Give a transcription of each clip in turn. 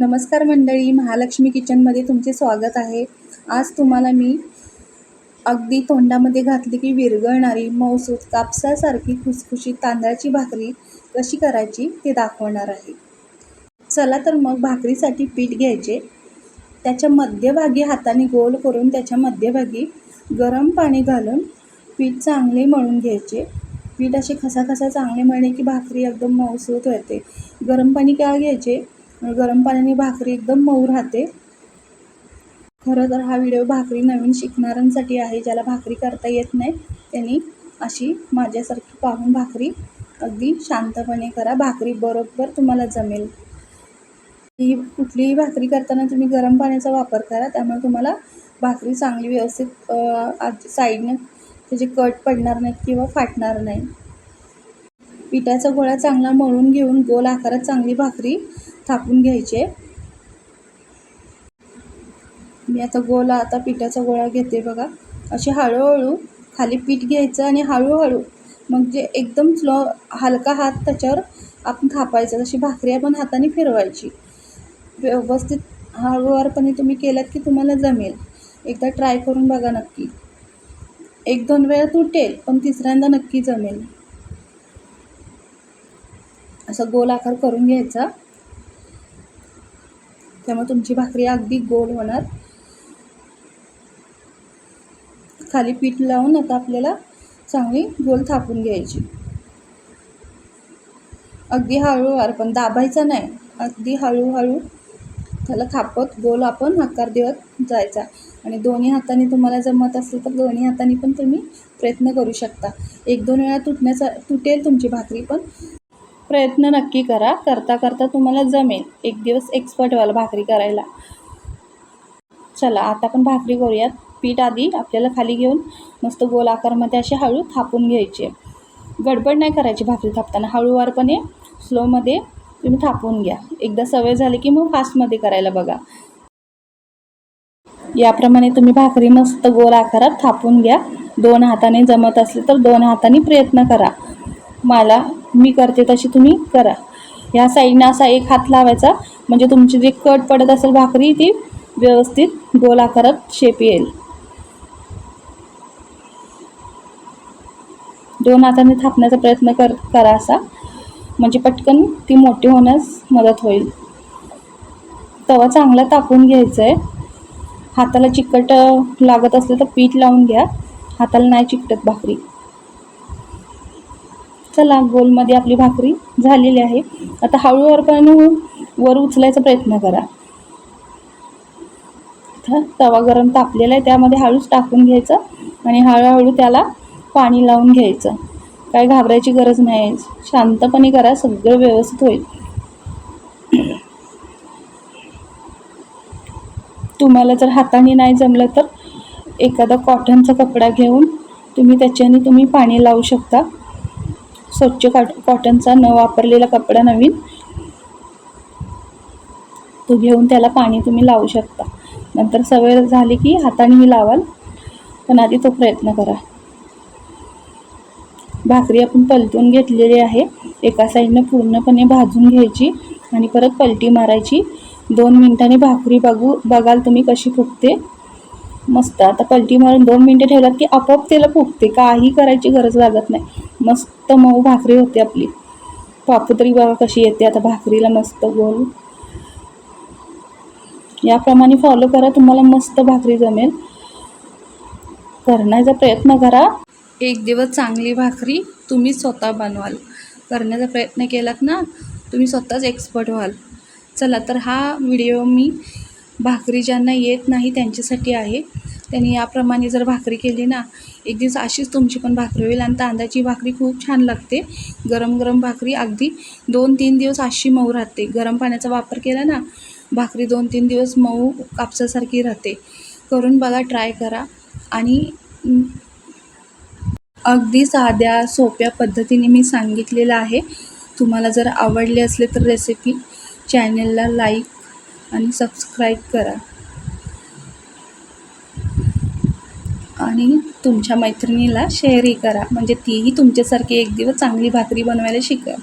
नमस्कार मंडळी महालक्ष्मी किचनमध्ये तुमचे स्वागत आहे. आज तुम्हाला मी अगदी तोंडामध्ये घातली की विरघळणारी मौसूद कापसासारखी खुसखुशीत तांदळाची भाकरी कशी करायची ते दाखवणार आहे. चला तर मग भाकरीसाठी पीठ घ्यायचे. त्याच्या मध्यभागी हाताने गोल करून त्याच्या मध्यभागी गरम पाणी घालून पीठ चांगले मळून घ्यायचे. पीठ असे खसाखसा चांगले मळले की भाकरी एकदम मऊसूत होते. गरम पाणी का घ्यायचे? गरम पाण्याने भाकरी एकदम मऊ राहते. खरं तर हा व्हिडिओ भाकरी नवीन शिकणाऱ्यांसाठी आहे ज्याला भाकरी करता येत नाही त्यांनी अशी माझ्यासारखी पाहून भाकरी अगदी शांतपणे करा. भाकरी बरोबर तुम्हाला जमेल. ही कुठलीही भाकरी करताना तुम्ही गरम पाण्याचा वापर करा त्यामुळे तुम्हाला भाकरी चांगली व्यवस्थित साईडनं त्याचे कट पडणार नाहीत किंवा फाटणार नाही. पिठाचा गोळा चांगला मळून घेऊन गोल आकारात चांगली भाकरी थापून घ्यायचे. मी आता गोल आता पिठाचा गोळा घेते बघा. असे हळूहळू खाली पीठ घ्यायचं आणि हळूहळू मग जे एकदम स्लो हलका हात त्याच्यावर आपण थापायचं तशी भाकरी आपण हाताने फिरवायची. व्यवस्थित हळूवारपणे तुम्ही केलात की तुम्हाला जमेल. एकदा ट्राय करून बघा नक्की. एक दोन वेळा तुटेल पण तिसऱ्यांदा नक्की जमेल. असा गोल आकार करून घ्यायचा. त्यामुळे तुमची भाकरी अगदी गोल होणार. खाली पीठ लावून आता आपल्याला चांगली गोल थापून घ्यायची. अगदी हळूवार पण दाबायचा नाही. अगदी हळूहळू त्याला थापत गोल आपण आकार देत जायचा. आणि दोन्ही हाताने तुम्हाला जमत असेल तर दोन्ही हाताने पण तुम्ही प्रयत्न करू शकता. एक दोन वेळा तुटण्याचा तुटेल तुमची भाकरी पण. प्रयत्न नक्की करा. करता करता तुम्हाला जमेल. एक दिवस एक्सपर्ट व्हाल भाकरी करायला. चला आता आपण भाकरी करूयात. पीठ आधी आपल्याला खाली घेऊन मस्त गोल आकारमध्ये असे हळू थापून घ्यायचे गडबड नाही करायची भाकरी थापताना. हळूवारपणे स्लोमध्ये तुम्ही थापून घ्या. एकदा सवय झाली की मग फास्टमध्ये करायला बघा. याप्रमाणे तुम्ही भाकरी मस्त गोल आकारात थापून घ्या. दोन हाताने जमत असले तर दोन हाताने प्रयत्न करा. मला मी करते तशी तुम्ही करा. ह्या साईडनं असा एक हात लावायचा. म्हणजे तुमची जी कट पडत असेल भाकरी ती व्यवस्थित गोल आकारात शेप येईल. दोन हाताने थापण्याचा प्रयत्न कर करा असा. म्हणजे पटकन ती मोठी होण्यास मदत होईल. तवा चांगला तापून घ्यायचा आहे हाताला चिकट लागत असलं तर पीठ लावून घ्या. हाताला नाही चिकटत भाकरी. चला गोलमध्ये आपली भाकरी झालेली आहे. आता हळूहळूपणे वर उचलायचा प्रयत्न करा. तवा गरम तापलेला आहे त्यामध्ये हळूच टाकून घ्यायचं आणि हळूहळू त्याला पाणी लावून घ्यायचं. काय घाबरायची गरज नाही. शांतपणे करा सगळं व्यवस्थित होईल. तुम्हाला जर हाताने नाही जमलं तर एखादा कॉटनचा कपडा घेऊन तुम्ही त्याच्याने तुम्ही पाणी लावू शकता. स्वच्छ कॉट कॉटनचा न वापरलेला कपडा नवीन. तो घेऊन त्याला पाणी तुम्ही लावू शकता. नंतर सवय झाली की हातानेही लावाल पण आधी तो प्रयत्न करा. भाकरी आपण पलटून घेतलेली आहे. एका साईडनं पूर्णपणे भाजून घ्यायची आणि परत पलटी मारायची. दोन मिनटांनी भाकरी बघू बघाल तुम्ही कशी फुगते मस्त. आता पलटी मारून दोन मिनटं ठेवलात की आपोआप त्याला फुगते. काही करायची गरज लागत नाही. मस्त मऊ भाकरी होते आपली. पापुतरी बघा कशी येते आता भाकरीला मस्त गोल. याप्रमाणे फॉलो करा. तुम्हाला मस्त भाकरी जमेल. करण्याचा प्रयत्न करा. एक दिवस चांगली भाकरी तुम्ही स्वतः बनवाल. करण्याचा प्रयत्न केलात ना तुम्ही स्वतःच एक्सपर्ट व्हाल. चला तर हा व्हिडिओ मी भाकरी ज्यांना येत नाही त्यांच्यासाठी आहे. त्यांनी याप्रमाणे जर भाकरी केली ना एक दिवस अशीच तुमची पण भाकरी होईल आणि तांदळाची भाकरी खूप छान लागते. गरम गरम भाकरी अगदी दोन तीन दिवस अशी मऊ राहते. गरम पाण्याचा वापर केला ना भाकरी दोन तीन दिवस मऊ कापसासारखी राहते. करून बघा ट्राय करा आणि अगदी साध्या सोप्या पद्धतीने मी सांगितलेलं आहे. तुम्हाला जर आवडले असले तर रेसिपी चॅनलला लाईक आणि सबस्क्राईब करा. आणि तुमच्या मैत्रिणीला शेअरही करा. म्हणजे तीही तुमच्यासारखी एक दिवस चांगली भाकरी बनवायला शिकेल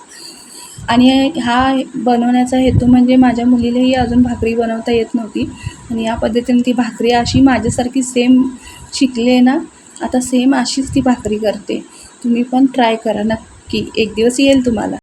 आणि हा बनवण्याचा हेतू म्हणजे माझ्या मुलीलाही अजून भाकरी बनवता येत नव्हती. आणि या पद्धतीने ती भाकरी अशी माझ्यासारखी सेम शिकली आहे ना आता सेम अशीच ती भाकरी करते. तुम्ही पण ट्राय करा नक्की. एक दिवस येईल तुम्हाला.